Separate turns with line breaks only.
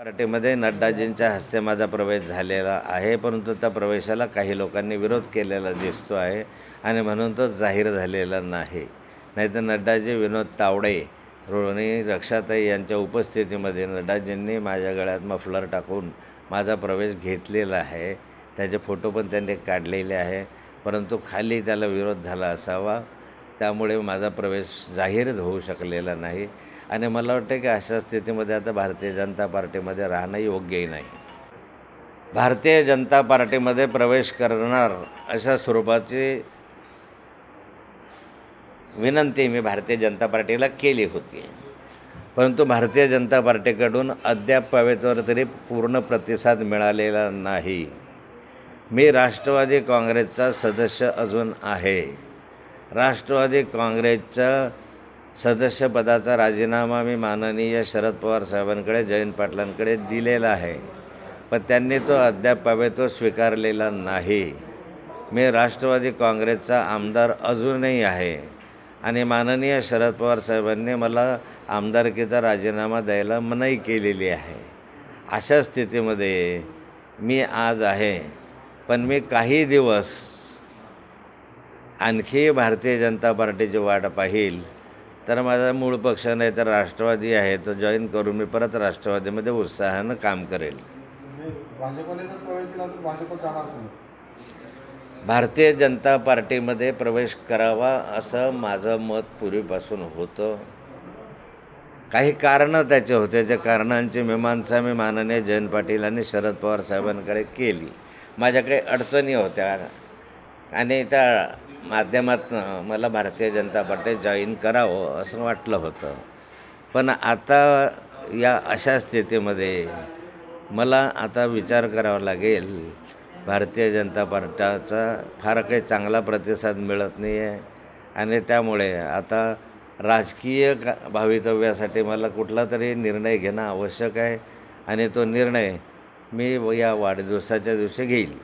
पार्टीमध्ये नड्डाजींच्या हस्ते माझा प्रवेश झालेला आहे परंतु त्या प्रवेशाला काही लोकांनी विरोध केलेला दिसतो आहे आणि म्हणून तो जाहीर झालेला नाही. नाहीतर नड्डाजी विनोद तावडे रोहिणी रक्षाताई यांच्या उपस्थितीमध्ये नड्डाजींनी माझ्या गळ्यात मफलर टाकून माझा प्रवेश घेतलेला आहे. त्याचे फोटो पण त्यांनी काढलेले आहे परंतु खाली त्याला विरोध झाला असावा. त्यामुळे माझा प्रवेश जाहीर होऊ शकलेला नाही. आणि मला वाटतं की अशा स्थितीमध्ये आता भारतीय जनता पार्टीमध्ये राहणं योग्यही नाही. भारतीय जनता पार्टीमध्ये प्रवेश करणार अशा स्वरूपाची विनंती मी भारतीय जनता पार्टीला केली होती. परंतु भारतीय जनता पार्टीकडून अद्याप पवेतवर तरी पूर्ण प्रतिसाद मिळालेला नाही. मी राष्ट्रवादी काँग्रेसचा सदस्य अजून आहे. राष्ट्रवादी काँग्रेसचा सदस्यपदाचा राजीनामा मी माननीय शरद पवार साहेबांकडे जयंत पाटलांकडे दिलेला आहे. पण त्यांनी तो अद्याप हवे तो स्वीकारलेला नाही. मी राष्ट्रवादी काँग्रेसचा आमदार अजूनही आहे आणि माननीय शरद पवार साहेबांनी मला आमदारकीचा राजीनामा द्यायला मनाई केलेली आहे. अशा स्थितीमध्ये मी आज आहे. पण मी काही दिवस आणखी भारतीय जनता पार्टीची वाट पाहील. तर माझा मूळ पक्ष नाही तर राष्ट्रवादी आहे. तो जॉईन करून मी परत राष्ट्रवादीमध्ये उत्साहानं काम करेल. भारतीय जनता पार्टीमध्ये प्रवेश करावा असं माझं मत पूर्वीपासून होतं. काही कारणं त्याचे होते. त्या कारणांची मीमांसा मी माननीय जयंत पाटील आणि शरद पवार साहेबांकडे केली. माझ्या काही अडचणी होत्या. आणि त्या माध्यमातनं मला भारतीय जनता पार्टी जॉईन करावं असं वाटलं होतं. पण आता या अशा स्थितीमध्ये मला आता विचार करावा लागेल. भारतीय जनता पार्टीचा फार काही चांगला प्रतिसाद मिळत नाही आहे आणि त्यामुळे आता राजकीय का भवितव्यासाठी मला कुठला तरी निर्णय घेणं आवश्यक आहे. आणि तो निर्णय मी या वाढदिवसाच्या दिवशी घेईल.